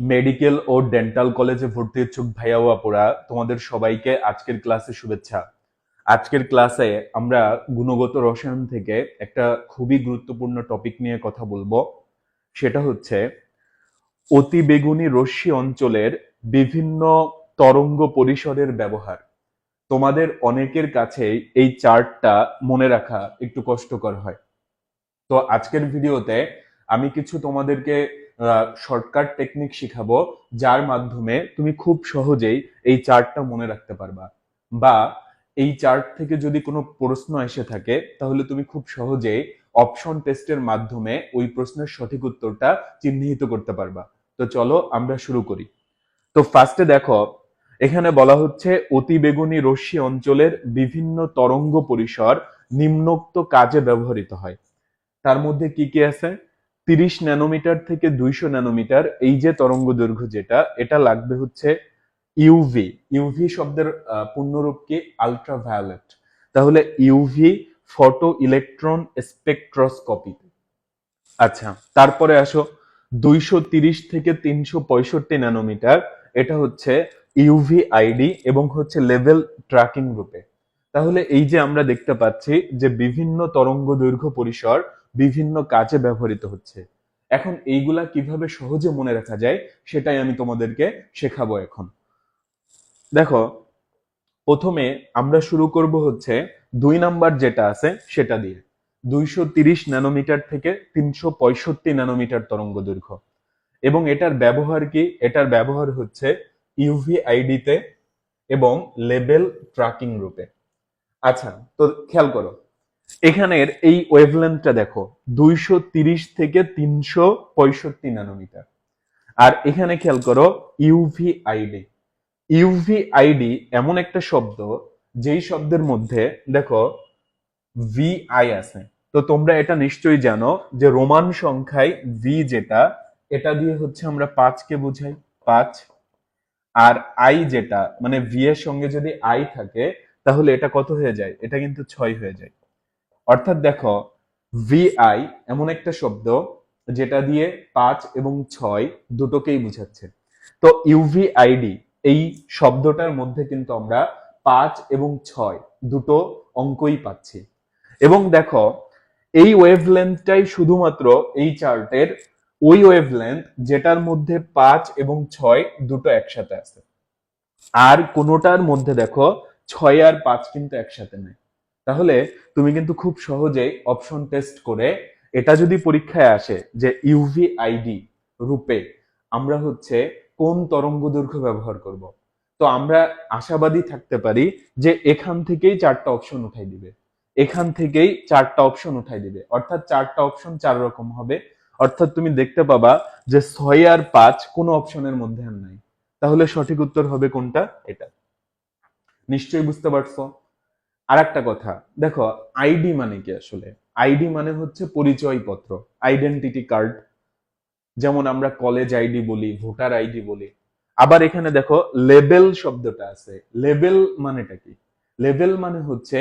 Medical ও dental কলেজে ভর্তি ইচ্ছুক ভাইয়া ও আপুরা, তোমাদের সবাইকে আজকের ক্লাসে শুভেচ্ছা। আজকের ক্লাসে আমরা গুণগত রসায়ন থেকে একটা খুবই গুরুত্বপূর্ণ টপিক নিয়ে কথা বলব। সেটা হচ্ছে, অতি বেগুনি রশ্মি অঞ্চলের বিভিন্ন তরঙ্গ পরিসরের ব্যবহার। তোমাদের অনেকের কাছেই এই চার্টটা মনে রাখা একটু কষ্টকর হয়। তো আজকের ভিডিওতে আমি কিছু তোমাদেরকে শর্টকাট টেকনিক শিখাবো, যার মাধ্যমে তুমি খুব সহজেই এই চার্টটা মনে রাখতে পারবা। বা এই চার্ট থেকে যদি কোনো প্রশ্ন এসে থাকে, তাহলে তুমি খুব সহজেই অপশন টেস্টের মাধ্যমে ওই প্রশ্নের সঠিক উত্তরটা চিহ্নিত করতে পারবা। তো চলো আমরা শুরু করি। তো ফার্স্টে দেখো, এখানে বলা হচ্ছে অতিবেগুনি রশ্মি অঞ্চলের বিভিন্ন তরঙ্গ পরিসর নিম্নোক্ত কাজে ব্যবহৃত হয়। তার মধ্যে কি কি আছে? তিরিশ ন্যানোমিটার থেকে দুইশো ন্যানোমিটার, এই যে তরঙ্গ দৈর্ঘ্য যেটা, এটা লাগবে হচ্ছে ইউভি ইউভি শব্দের পূর্ণরূপ কি? আলট্রাভায়োলেট তাহলে ইউভি ফটো ইলেকট্রন স্পেকট্রোস্কপি আচ্ছা তারপরে আসো, দুইশো তিরিশ থেকে তিনশো পঁয়ষট্টি ন্যানোমিটার, এটা হচ্ছে ইউভি আইডি এবং হচ্ছে লেভেল ট্র্যাকিং রূপে তাহলে এই যে আমরা দেখতে পাচ্ছি যে বিভিন্ন তরঙ্গ দৈর্ঘ্য পরিসর বিভিন্ন কাজে ব্যবহৃত হচ্ছে। এখন এইগুলা কীভাবে সহজে মনে রাখা যায়, সেটাই আমি তোমাদেরকে শেখাবো এখন। দেখো, প্রথমে আমরা শুরু করব হচ্ছে দুই নাম্বার যেটা আছে সেটা দিয়ে। দুইশো তিরিশ ন্যানোমিটার থেকে তিনশো পঁয়ষট্টি ন্যানোমিটার তরঙ্গ দৈর্ঘ্য। এবং এটার ব্যবহার কি? এটার ব্যবহার হচ্ছে ইউভি আইডিতে এবং লেবেল ট্র্যাকিং রূপে। আচ্ছা তো খেয়াল করো এখানের এই ওয়েভলেন্থটা দেখো, দুইশো তিরিশ থেকে তিনশো পঁয়ষট্টি ন্যানোমিটার আর এখানে খেয়াল করো ইউভি আইডি ইউভি আইডি এমন একটা শব্দ, যেই শব্দের মধ্যে দেখো ভি আই আছে। তো তোমরা এটা নিশ্চয়ই জানো যে রোমান সংখ্যায় ভি যেটা, এটা দিয়ে হচ্ছে আমরা পাঁচকে বুঝাই, পাঁচ। আর আই যেটা মানে ভি এর সঙ্গে যদি আই থাকে, তাহলে এটা কত হয়ে যায়? এটা কিন্তু ছয় হয়ে যায়। অর্থাৎ দেখো ভিআই এমন একটা শব্দ যেটা দিয়ে পাঁচ এবং ছয় দুটোকেই বুঝাচ্ছে। তো ইউভি আইডি এই শব্দটার মধ্যে কিন্তু আমরা পাঁচ এবং ছয় দুটো অঙ্কই পাচ্ছি। এবং দেখো, এই ওয়েভলেন্থটাই শুধুমাত্র এই চার্টের ওই ওয়েভলেন্থ যেটার মধ্যে পাঁচ এবং ছয় দুটো একসাথে আছে। আর কোনোটার মধ্যে দেখো, ছয় আর পাঁচ কিন্তু একসাথে নেই। তাহলে তুমি কিন্তু খুব সহজেই অপশন টেস্ট করে এটা যদি পরীক্ষায় আসে যে ইউভি আইডি রূপে আমরা হচ্ছে কোন তরঙ্গ দৈর্ঘ্য ব্যবহার করব। তো আমরা আশাবাদী থাকতে পারি যে এখান থেকেই চারটা অপশন উঠাই দিবে। এখান থেকেই চারটা অপশন উঠাই দিবে। অর্থাৎ চারটা অপশন চার রকম হবে। অর্থাৎ তুমি দেখতে পাবা যে ছয় আর পাঁচ কোনো অপশনের মধ্যে আর নাই। তাহলে সঠিক উত্তর হবে কোনটা? এটা। নিশ্চয়ই বুঝতে পারছ? আর একটা কথা, দেখো আইডি মানে কি আসলে? আইডি মানে হচ্ছে পরিচয়পত্র আইডেন্টিটি কার্ড যেমন আমরা কলেজ আইডি বলি ভোটার আইডি বলি। আবার এখানে দেখো লেবেল শব্দটা আছে। লেবেল মানেটা কি? লেবেল মানে হচ্ছে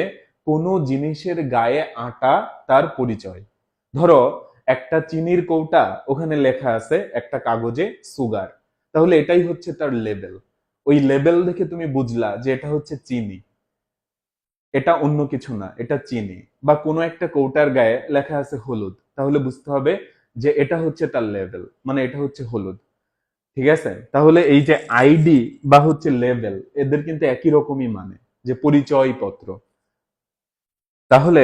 কোনো জিনিসের গায়ে আটা, তার পরিচয়। ধরো, একটা চিনির কৌটা, ওখানে লেখা আছে, একটা কাগজে সুগার তাহলে এটাই হচ্ছে তার লেবেল ওই লেবেল দেখে তুমি বুঝলা যে এটা হচ্ছে চিনি। এটা অন্য কিছু না, এটা চিনি। বা কোনো একটা কৌটার গায়ে লেখা আছে হলুদ, তাহলে বুঝতে হবে যে এটা হচ্ছে তার লেভেল মানে এটা হচ্ছে হলুদ। ঠিক আছে? তাহলে এই যে আইডি বা হচ্ছে লেভেল এদের কিন্তু একই রকমই মানে যে পরিচয় পত্র তাহলে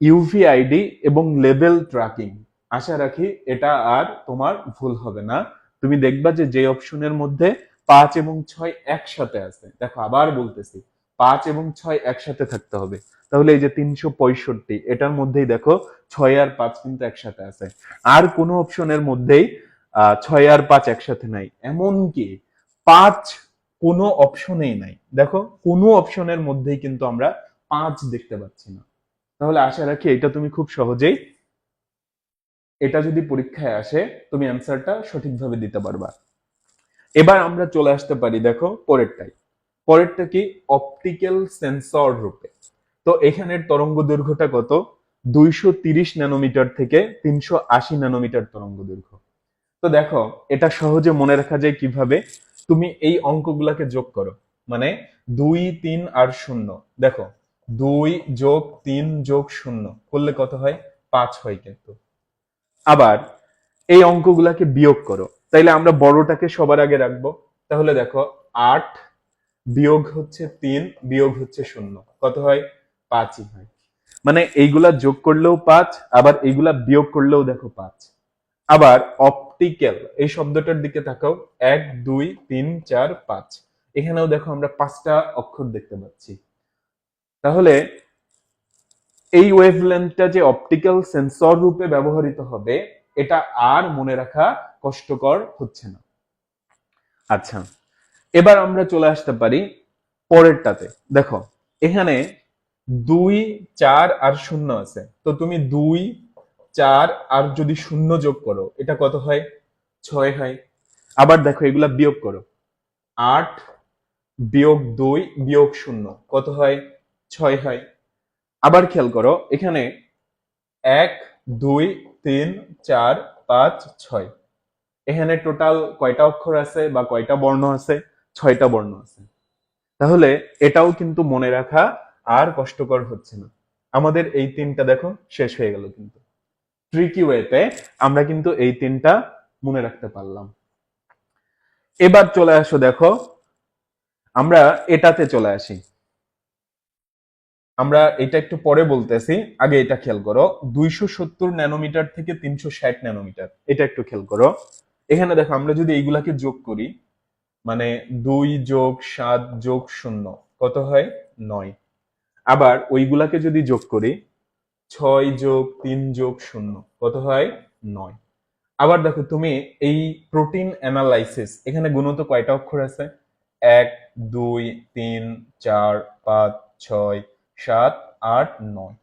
ইউভি আইডি এবং লেভেল ট্র্যাকিং আশা রাখি এটা আর তোমার ভুল হবে না। তুমি দেখবা যে যে অপশনের মধ্যে পাঁচ এবং ছয় একসাথে আছে। দেখো, আবার বলতেছি পাঁচ এবং ছয় একসাথে থাকতে হবে। তাহলে এই যে তিনশো পঁয়ষট্টি, এটার মধ্যেই দেখো ছয় আর পাঁচ কিন্তু একসাথে আছে। আর কোনো অপশনের মধ্যেই ছয় আর পাঁচ একসাথে নাই। এমনকি পাঁচ কোনো অপশনেই নাই। দেখো, কোনো অপশনের মধ্যেই কিন্তু আমরা পাঁচ দেখতে পাচ্ছি না। তাহলে আশা রাখি এটা তুমি খুব সহজেই, এটা যদি পরীক্ষায় আসে, তুমি অ্যান্সারটা সঠিকভাবে দিতে পারবা। এবার আমরা চলে আসতে পারি, দেখো পরেরটাই পরেরটা কি? অপটিক্যাল সেন্সর রূপে। তো এখানের তরঙ্গ দৈর্ঘ্যটা কত? দুইশো তিরিশ ন্যানোমিটার থেকে তিনশো আশি ন্যানোমিটার তরঙ্গ দৈর্ঘ্য। তো দেখো, এটা সহজে মনে রাখা যায় কীভাবে? তুমি এই অঙ্কগুলাকে যোগ করো। মানে দুই, তিন আর শূন্য। দেখো, দুই যোগ তিন যোগ শূন্য। করলে কত হয়? পাঁচ হয় কিন্তু। আবার এই অঙ্কগুলাকে বিয়োগ করো। তাইলে আমরা বড়টাকে সবার আগে রাখব। তাহলে দেখো, আট বিয়োগ হচ্ছে তিন, বিয়োগ হচ্ছে শূন্য। কত হয়? পাঁচই হয়। মানে এইগুলা যোগ করলেও পাঁচ, আবার এইগুলা বিয়োগ করলেও দেখো পাঁচ। আবার অপটিক্যাল এই শব্দটার দিকে তাকাও। এক, দুই, তিন, চার, পাঁচ। এখানেও দেখো আমরা পাঁচটা অক্ষর দেখতে পাচ্ছি। তাহলে এই ওয়েভলেন্থটা যে অপটিক্যাল সেন্সর রূপে ব্যবহৃত হবে, এটা আর মনে রাখা কষ্টকর হচ্ছে না। আচ্ছা। এবার আমরা চলে আসতে পারি পরেরটাতে। দেখো, এখানে দুই, চার আর শূন্য আছে। তো তুমি দুই, চার আর যদি শূন্য যোগ করো, এটা কত হয়? ছয় হয়। আবার দেখো, এগুলা বিয়োগ করো। আট বিয়োগ দুই বিয়োগ শূন্য, কত হয়? ছয় হয়। আবার খেয়াল করো, এখানে এক, দুই, তিন, চার, পাঁচ, ছয়। এখানে টোটাল কয়টা অক্ষর আছে বা কয়টা বর্ণ আছে? ছয়টা বর্ণ আছে। তাহলে এটাও কিন্তু মনে রাখা আর কষ্টকর হচ্ছে না। আমাদের এই তিনটা দেখো, শেষ হয়ে গেল কিন্তু। ট্রিকি ওয়েতে আমরা কিন্তু এই তিনটা মনে রাখতে পারলাম। এবার চলে আসো দেখো, আমরা এটাতে চলে আসি। আমরা এটা একটু পরে বলতেছি, আগে এটা খেয়াল করো। দুইশো সত্তর ন্যানোমিটার থেকে তিনশো ষাট ন্যানোমিটার, এটা একটু খেয়াল করো। এখানে দেখো, আমরা যদি এইগুলাকে যোগ করি মানে দুই যোগ সাত যোগ শূন্য। কত হয়? নয়। আবার ওইগুলাকে যদি যোগ করি, ছয় যোগ তিন যোগ শূন্য, কত হয়? নয়। আবার দেখো, তুমি এই প্রোটিন অ্যানালাইসিস, এখানে গুণত কয়টা অক্ষর আছে? এক, দুই, তিন, চার, পাঁচ, ছয়, সাত, আট, নয়।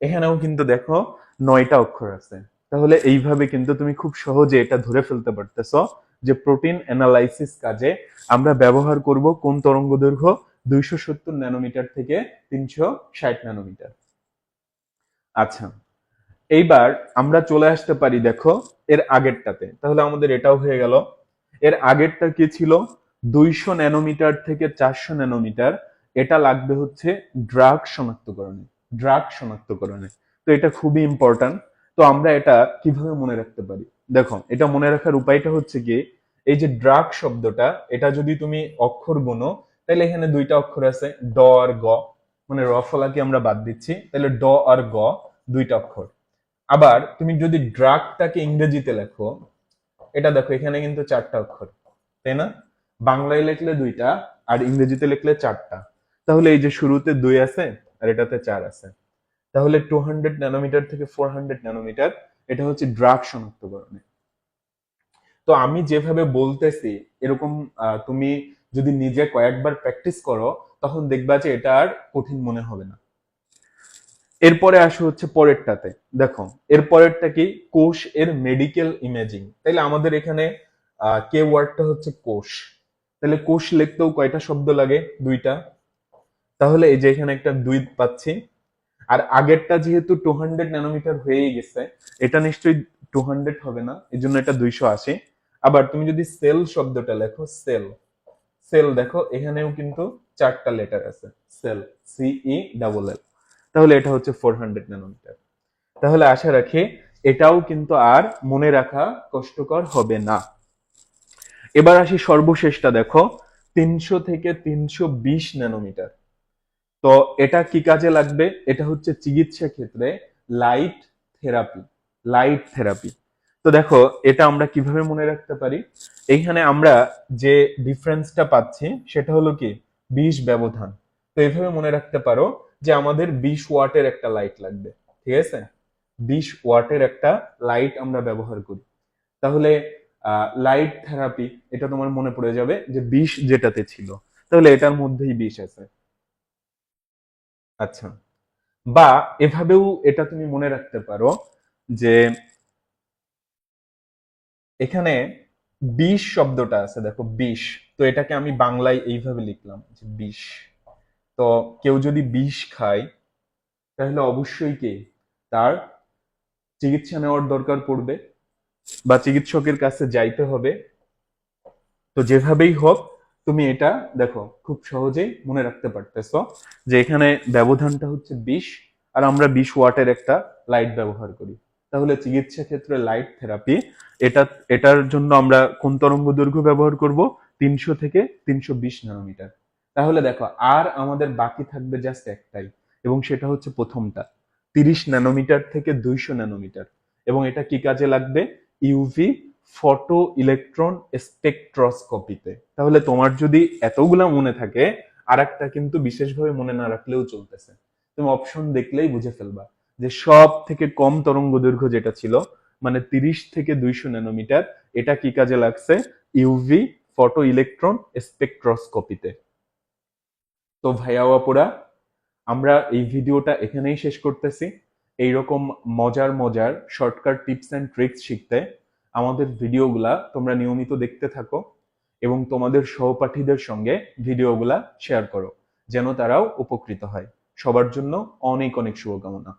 এখানেও কিন্তু দেখো নয়টা অক্ষর আছে। তাহলে এইভাবে কিন্তু তুমি খুব সহজে এটা ধরে ফেলতে পারতেছো। যে প্রোটিন অ্যানালাইসিস কাজে আমরা ব্যবহার করব কোন তরঙ্গ দৈর্ঘ্য? দুইশো সত্তর ন্যানোমিটার থেকে তিনশো ষাট ন্যানোমিটার। আচ্ছা এইবার আমরা চলে আসতে পারি দেখো এর আগেরটাতে। তাহলে আমাদের এটাও হয়ে গেল। এর আগেরটা কি ছিল? দুইশো ন্যানোমিটার থেকে চারশো ন্যানোমিটার। এটা লাগবে হচ্ছে ড্রাগ শনাক্তকরণে ড্রাগ শনাক্তকরণে। তো এটা খুবই ইম্পর্ট্যান্ট তো আমরা এটা কীভাবে মনে রাখতে পারি? দেখো এটা মনে রাখার উপায়টা হচ্ছে কি এই যে ড্রাগ শব্দটা, এটা যদি তুমি অক্ষর গুনো তাহলে এখানে দুইটা অক্ষর আছে, ড আর গ মানে র ফলাকে আমরা বাদ দিচ্ছি, তাহলে ড আর গ, দুইটা অক্ষর। আবার তুমি যদি ড্রাগটাকে ইংরেজিতে লেখো, এটা দেখো, এখানে কিন্তু চারটা অক্ষর, তাই না? বাংলায় লিখলে দুইটা, আর ইংরেজিতে লিখলে চারটা। তাহলে এই যে শুরুতে দুই আছে, আর এটাতে চার আছে। তাহলে টু হান্ড্রেড ন্যানোমিটার থেকে ফোর হান্ড্রেড ন্যানোমিটার এটা হচ্ছে ড্রাগ শনাক্তকরণে তো আমি যেভাবে বলতেছি, এরকম তুমি যদি নিজে কয়েকবার প্র্যাকটিস করো, তখন দেখবা যে এটা আর কঠিন মনে হবে না। এরপরে আসো হচ্ছে পরেরটাতে। দেখো এর পরেরটা কি? কোষ এর মেডিকেল ইমেজিং তাইলে আমাদের এখানে কে ওয়ার্ডটা হচ্ছে কোষ। তাহলে কোষ লিখতেও কয়টা শব্দ লাগে? দুইটা। তাহলে এই যে এখানে একটা দুই পাচ্ছি। আর আগেরটা যেহেতু টু হান্ড্রেড ন্যানোমিটার হয়েই গেছে, এটা নিশ্চয়ই টু হান্ড্রেড হবে না এই জন্য এটা দুইশো আশি। আবার তুমি যদি সেল শব্দটা লেখো সেল সেল দেখো, এখানেও কিন্তু চারটা লেটার আছে সেল সিই ডাবল এল তাহলে এটা হচ্ছে ফোর হান্ড্রেড ন্যানোমিটার তাহলে আশা রাখি এটাও কিন্তু আর মনে রাখা কষ্টকর হবে না। এবার আসি সর্বশেষটা দেখো, তিনশো থেকে তিনশো বিশ ন্যানোমিটার তো এটা কি কাজে লাগবে? এটা হচ্ছে চিকিৎসা ক্ষেত্রে লাইট থেরাপি লাইট থেরাপি তো দেখো, এটা আমরা কীভাবে মনে রাখতে পারি? এইখানে আমরা যে ডিফারেন্সটা পাচ্ছি, সেটা হলো কি? বিষ ব্যবধান। তো এইভাবে মনে রাখতে পারো যে আমাদের বিশ ওয়াটের একটা লাইট লাগবে, ঠিক আছে? বিশ ওয়াটের একটা লাইট আমরা ব্যবহার করি। তাহলে লাইট থেরাপি এটা তোমার মনে পড়ে যাবে যে বিষ যেটাতে ছিল। তাহলে এটার মধ্যেই বিষ আছে। আচ্ছা। বা এভাবেও এটা তুমি মনে রাখতে পারো যে এখানে বিষ শব্দটা আছে, দেখো বিষ। তো এটাকে আমি বাংলায় এইভাবে লিখলাম যে বিষ। তো কেউ যদি বিষ খায়, তাহলে অবশ্যই কে? তার চিকিৎসা নেওয়ার দরকার পড়বে বা চিকিৎসকের কাছে যাইতে হবে। তো যেভাবেই হোক তুমি এটা দেখো, খুব সহজেই মনে রাখতে পারতেছো যে এখানে ব্যবধানটা হচ্ছে বিশ, আর আমরা বিশ ওয়াটের একটা লাইট ব্যবহার করি। তাহলে চিকিৎসা ক্ষেত্রে লাইট থেরাপি, এটা, এটার জন্য আমরা কোন তরঙ্গ দৈর্ঘ্য ব্যবহার করব? তিনশো থেকে তিনশো বিশ ন্যানোমিটার। তাহলে দেখো, আর আমাদের বাকি থাকবে জাস্ট একটাই, এবং সেটা হচ্ছে প্রথমটা, তিরিশ ন্যানোমিটার থেকে দুইশো ন্যানোমিটার। এবং এটা কি কাজে লাগবে? ইউভি ফটো ইলেকট্রন স্পেকট্রস্কপিতে। তাহলে তোমার যদি এতগুলা মনে থাকে আর একটা কিন্তু বিশেষভাবে মনে না রাখলেও চলতেছে। তুমি অপশন দেখলেই বুঝে ফেলবা যে সব থেকে কম তরঙ্গ দৈর্ঘ্য যেটা ছিল মানে তিরিশ থেকে দুইশো ন্যানোমিটার, এটা কি কাজে লাগছে? ইউভি ফটো ইলেকট্রন স্পেকট্রস্কপিতে। তো ভাইয়া আপুরা, আমরা এই ভিডিওটা এখানেই শেষ করতেছি। এইরকম মজার মজার শর্টকাট টিপস অ্যান্ড ট্রিক্স শিখতে আমাদের ভিডিওগুলা তোমরা নিয়মিত দেখতে থাকো এবং তোমাদের সহপাঠীদের সঙ্গে ভিডিওগুলা শেয়ার করো, যেন তারাও উপকৃত হয়। সবার জন্য অনেক অনেক শুভকামনা।